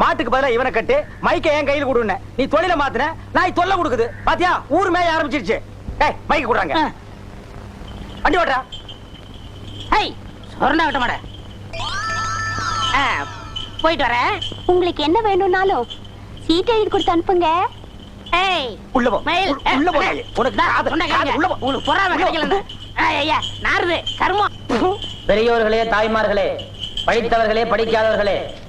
மாட்டுக்கு பதிலா இவனை கட்டு. மைக்க என் கையில கொடுன நீ தொழில மாத்துன. நாய் தொல்லை கொடுக்குது. பாத்தியா? ஊர் மேய ஆரம்பிச்சிருச்சு. ஏய் மைக்க கொடுறாங்க. வண்டி ஓட்டுறா ஹை சொர்ண விட்ட மாட. ஆ, போயிட்டு வரேன். உங்களுக்கு என்ன வேணும்னாலும் சீட் எழுதி கொடுத்து அனுப்புங்க. ஏய் உள்ள போ. மயில் உள்ள போ. உனக்கு காது- சொன்னா காது. உள்ள போ. உங்களுக்கு பொறாம கிடைக்கல ஐயா நாருது கருமம். பெரியோர்களே தாய்மார்களே படித்தவர்களே படிக்காதவர்களே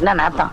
என்ன நாத்தம்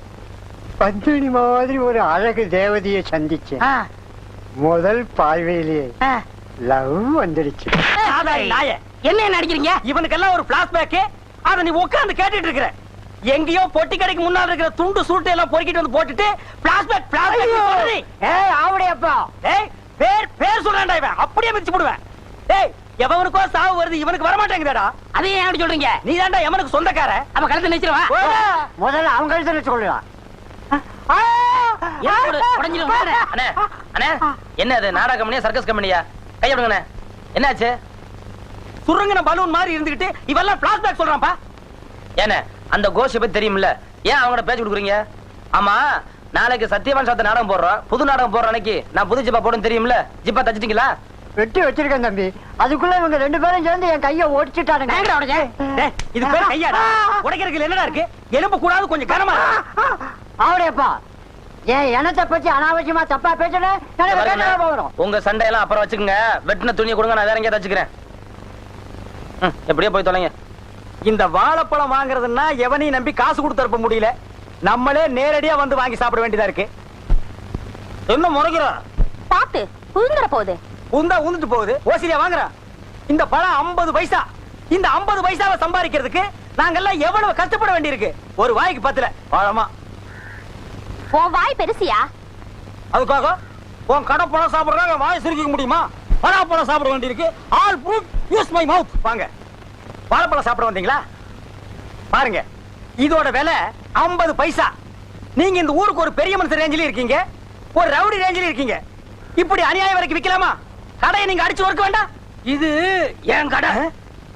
பத்மினி மாதிரி ஒரு அழகு தேவதையை சந்திச்சேன். ஆ, முதல் பார்வையிலேயே ஆ. லவ் வந்துடுச்சு. என்ன நடிக்கிறீங்க? இவனுக்கெல்லாம் ஒரு பிளாஸ்பேக் அத நீ உட்கார்ந்து கேட்டுட்டு இருக்கிற. எங்கேயோ பொட்டி கடைக்கு முன்னால இருக்கிற துண்டு சுருட்டை எல்லாம் பொறுக்கிட்டு வந்து போட்டுட்டு பிளாஸ்பேக் பிளாஸ்பேக் ஏய் ஆவடையப்பா. ஏய் பேர் பேர் சொல்றான்டா இவன். அப்படியே மிதிச்சு போடுவேன். ஏய் எவனுக்கோ சாவு வருது இவனுக்கு வர மாட்டேங்குதா அதையும் ஏன் அப்படி சொல்றீங்க? நீ தான்டா எவனுக்கு சொந்தக்கார அப்ப கழுத்து நிச்சிருவா முதல்ல சொல்லலாம் உடஞ்சிரும் அண்ணே அண்ணே என்ன அது நாடக கம்பெனியா சர்க்கஸ் கம்பெனியா கைய விடுங்கண்ணே என்னாச்சு? சுருங்கின பலூன் மாதிரி இருந்துகிட்டு இவெல்லாம் பிளாஸ்பேக் சொல்றான்ப்பா. ஏண்ணே அந்த கோஷை பத்தி தெரியும்ல? ஏன் அவங்களோட பேச்சு கொடுக்குறீங்க? ஆமா நாளைக்கு சத்தியவான் சாத்த நாடகம் போடுறோம். புது நாடகம் போடுற அன்னைக்கு நான் புது ஜிப்பா போடுன்னு தெரியும்ல? ஜிப்பா தச்சிட்டீங்களா? வெட்டி வச்சிருக்கேன் தம்பி. அதுக்குள்ள இவங்க ரெண்டு பேரும் சேர்ந்து என் கைய? டேய், இது பேர் கையாடா. உடைக்கிறதுக்கு என்னடா இருக்கு? எலும்பு கூடாது கொஞ்சம் கனமா இருக்கு. ஆவடையப்பா. என் இனத்தை பத்தி அனாவசியமா தப்பா போகிறோம். உங்க சண்டையெல்லாம் அப்புறம் வச்சுக்கோங்க. வெட்டின துணியை கொடுங்க நான் வேற எங்கேயா தச்சுக்கிறேன் எப்படியோ போய் தொலைங்க. இந்த வாழைப்பழம் வாங்குறதுன்னா எவனையும் நம்பி காசு கொடுத்து அனுப்ப முடியல. நம்மளே நேரடியா வந்து வாங்கி சாப்பிட வேண்டியதா இருக்கு. என்ன முறைக்கிறோம் பாத்து புழுந்துற போகுது. உந்தா உந்துட்டு போகுது. ஓசிலியா வாங்குறான் இந்த பழம் 50 பைசா. இந்த 50 பைசாவை சம்பாதிக்கிறதுக்கு நாங்கெல்லாம் எவ்வளவு கஷ்டப்பட வேண்டியிருக்கு. ஒரு வாய்க்கு பத்துல. பழமா உன் வாய் பெருசியா? அதுக்காக உன் கடை பழம் சாப்பிடுறாங்க வாய் சிரிக்க முடியுமா? பழம் சாப்பிட வேண்டியிருக்கு. All proof use my mouth வாங்க. வாழைப்பழம் சாப்பிட வந்தீங்களா? பாருங்க. இதோட விலை 50 பைசா. நீங்க இந்த ஊருக்கு ஒரு பெரிய மனுஷன் ரேஞ்சில இருக்கீங்க. ஒரு ரவுடி ரேஞ்சில இருக்கீங்க. இப்படி அநியாயம் வரைக்கும் விக்கலாமா? கடையை நீங்க அடிச்சு ஒர்க்க வேண்டாம். இது என் கடை.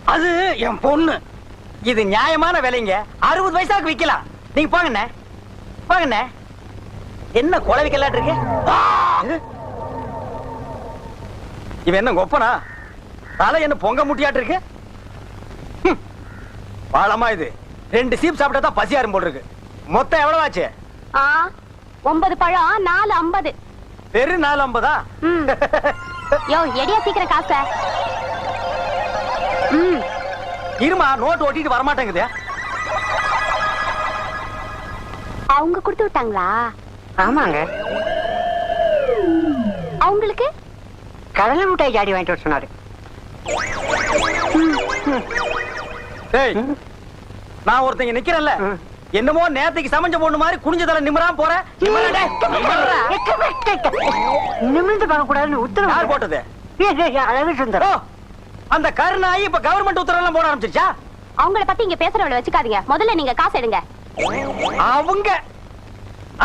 அது என் பொண்ணு. இது நியாயமான விலைங்க. அறுபது பைசாக்கு விக்கலாம். நீங்க போங்கண்ணே. போங்கண்ணே. என்ன குழவி கல்லாட்டு இருக்கு? இவன் என்ன கொப்பனா தலை என்ன பொங்க முட்டியாட்டு இருக்கு. பாலமா இது. ரெண்டு சீப் சாப்பிட்டா தான் பசியாரும் போல் இருக்கு. மொத்தம் எவ்வளவு ஆச்சு ஒன்பது பழம் நாலு ஐம்பது. வெறும் நாலு ஐம்பதா? யோ எடியா சீக்கிரம் காச. இருமா நோட்டு ஒட்டிட்டு வரமாட்டேங்குது. அவங்க கொடுத்து விட்டாங்களா? ஆமாங்க. அவங்களுக்கு? கடலை மிட்டாய் ஜாடி வாங்கிட்டு வர சொன்னாரு. டேய் நான் ஒருத்தங்க நிக்கிறேன்ல. என்னமோ நேத்துக்கு சமைஞ்ச பொண்ணு மாதிரி குனிஞ்ச தலை நிமிராம போற. நிமிர்ந்து பார்க்க கூடாதுன்னு யார் உத்தரவு போட்டது அழகு ஓ, சுந்தரம் அந்த கருணாயி இப்ப கவர்மெண்ட் உத்தரவு எல்லாம் போட ஆரம்பிச்சிருச்சா? அவங்கள பத்தி இங்க பேசுறவள வச்சுக்காதீங்க. முதல்ல நீங்க காசு எடுங்க. அவங்க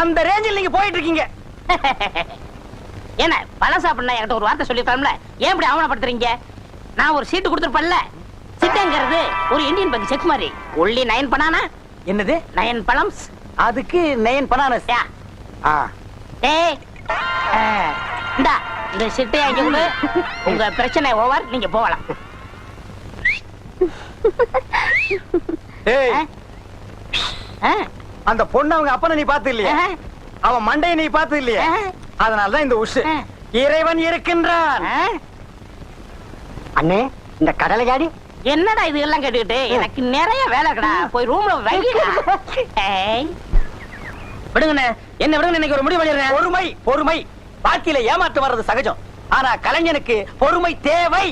அந்த ரேஞ்சில் நீங்க போயிட்டு இருக்கீங்க என்ன பழம் சாப்பிடணும் என்கிட்ட ஒரு வார்த்தை சொல்லிருக்கலாம்ல ஏன் இப்படி அவமானப்படுத்துறீங்க? நான் ஒரு சீட்டு கொடுத்துருப்பேன்ல? சிட்டங்கிறது ஒரு இந்தியன் பேங்க் செக் மாதிரி. ஒன்லி நயன் பனானா என்னது? நயன் பழம்ஸ் அதுக்கு நயன் பனானஸ் ஏய் இந்தா இந்த சிட்டை அங்க கொடு. உங்க பிரச்சனை ஓவர் நீங்க போகலாம். ஏய் ஆ? அந்த பொண்ணு அவங்க அப்பனை நீ பார்த்து இல்லையா? அவன் மண்டையை நீ பார்த்து இல்லையா? அதனாலதான் இந்த உஷு. இறைவன் இருக்கின்றான்? அண்ணே இந்த கடலை ஜாடி என்னடா இது எல்லாம் கேட்டுக்கிட்டு? எனக்கு நிறைய வேலை இருக்குடா. போய் ரூம்ல ஏய். விடுங்கண்ணே. என்ன விடுங்க இன்னைக்கு ஒரு முடிவு பண்ணிடுறேன். பொறுமை பொறுமை. வாழ்க்கையில ஏமாற்றம் வர்றது சகஜம். ஆனா கலைஞனுக்கு பொறுமை தேவை.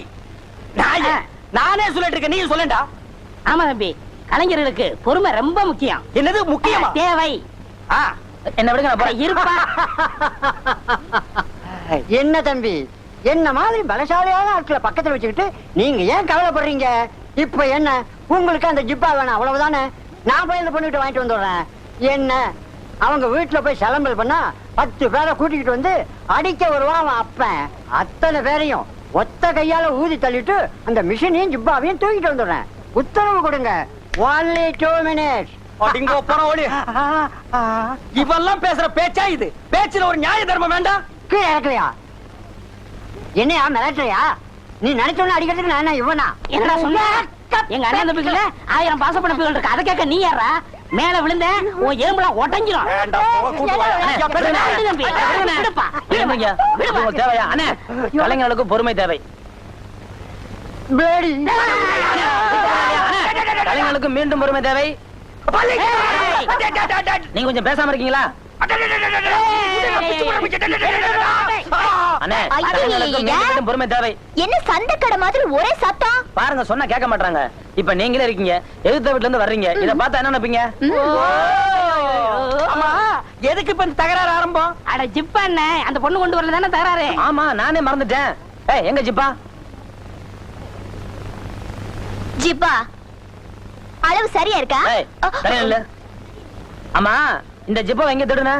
நாயே, நானே சொல்லிட்டு இருக்கேன். நீ சொல்லண்டா. ஆமா தம்பி. கலைஞர்களுக்கு பொறுமை ரொம்ப முக்கியம். என்னது முக்கியமா? தேவை. ஆ, என்ன விடுங்க. இருப்பா. என்ன தம்பி என்ன மாதிரி பலசாலியான ஆட்களை பக்கத்துல வச்சுக்கிட்டு நீங்க ஏன் கவலைப்படுறீங்க? இப்ப என்ன உங்களுக்கு அந்த ஜிப்பா வேணும் அவ்வளவுதானே? நான் போய் இந்த பொண்ணுகிட்ட வாங்கிட்டு வந்துடுறேன். என்ன அவங்க வீட்டுல போய் சிலம்பல் பண்ணா பத்து பேரை கூட்டிக்கிட்டு வந்து அடிக்க வருவான் அவன் அப்பன். அத்தனை பேரையும் ஒத்த கையால ஊதி தள்ளிட்டு அந்த மிஷினையும் ஜிப்பாவையும் தூக்கிட்டு வந்துடுறேன். உத்தரவு கொடுங்க. ஒன்லி டூ மினிட்ஸ் அடிங்கோ போன ஓடி. இவெல்லாம் பேசுற பேச்சா இது? பேச்சுல ஒரு நியாய தர்மம் வேண்டாம் கீழே இறக்கலையா என்னையா மிரட்டுறியா? நீ நினைச்சோன்னு அடிக்கிறதுக்கு நான் என்ன இவனா? என்னடா சொன்ன? எங்க அண்ணன் தம்பிக்குள்ள ஆயிரம் பாசப்பட பிள்ளைகள் இருக்கு. அதை கேட்க நீ யாரா மேல விழுந்த உன் எலும்புலாம் உங்களுக்கு தேவையா? அண்ணே கலைஞர்களுக்கு பொறுமை தேவை. கலைஞர்களுக்கு மீண்டும் பொறுமை தேவை. நீங்க கொஞ்சம் பேசாம இருக்கீங்களா? பொறுமை தேவை. என்ன சண்டைக்கடை மாதிரி ஒரே சத்தம்? பாருங்க சொன்னா கேட்க மாட்டாங்க இப்ப நீங்களே இருக்கீங்க. எதிர்த்த வீட்டுல இருந்து வர்றீங்க. இத பார்த்தா என்ன நினைப்பீங்க? எதுக்கு இப்ப இந்த தகராறு ஆரம்பம்? அட ஜிப்பா அண்ணே. அந்த பொண்ணு கொண்டு வரல தானே தகராறு? ஆமா நானே மறந்துட்டேன். ஏய் எங்க ஜிப்பா? ஜிப்பா அளவு சரியா இருக்கா? சரியா இல்ல ஆமா இந்த ஜிப்பா எங்க தேடுன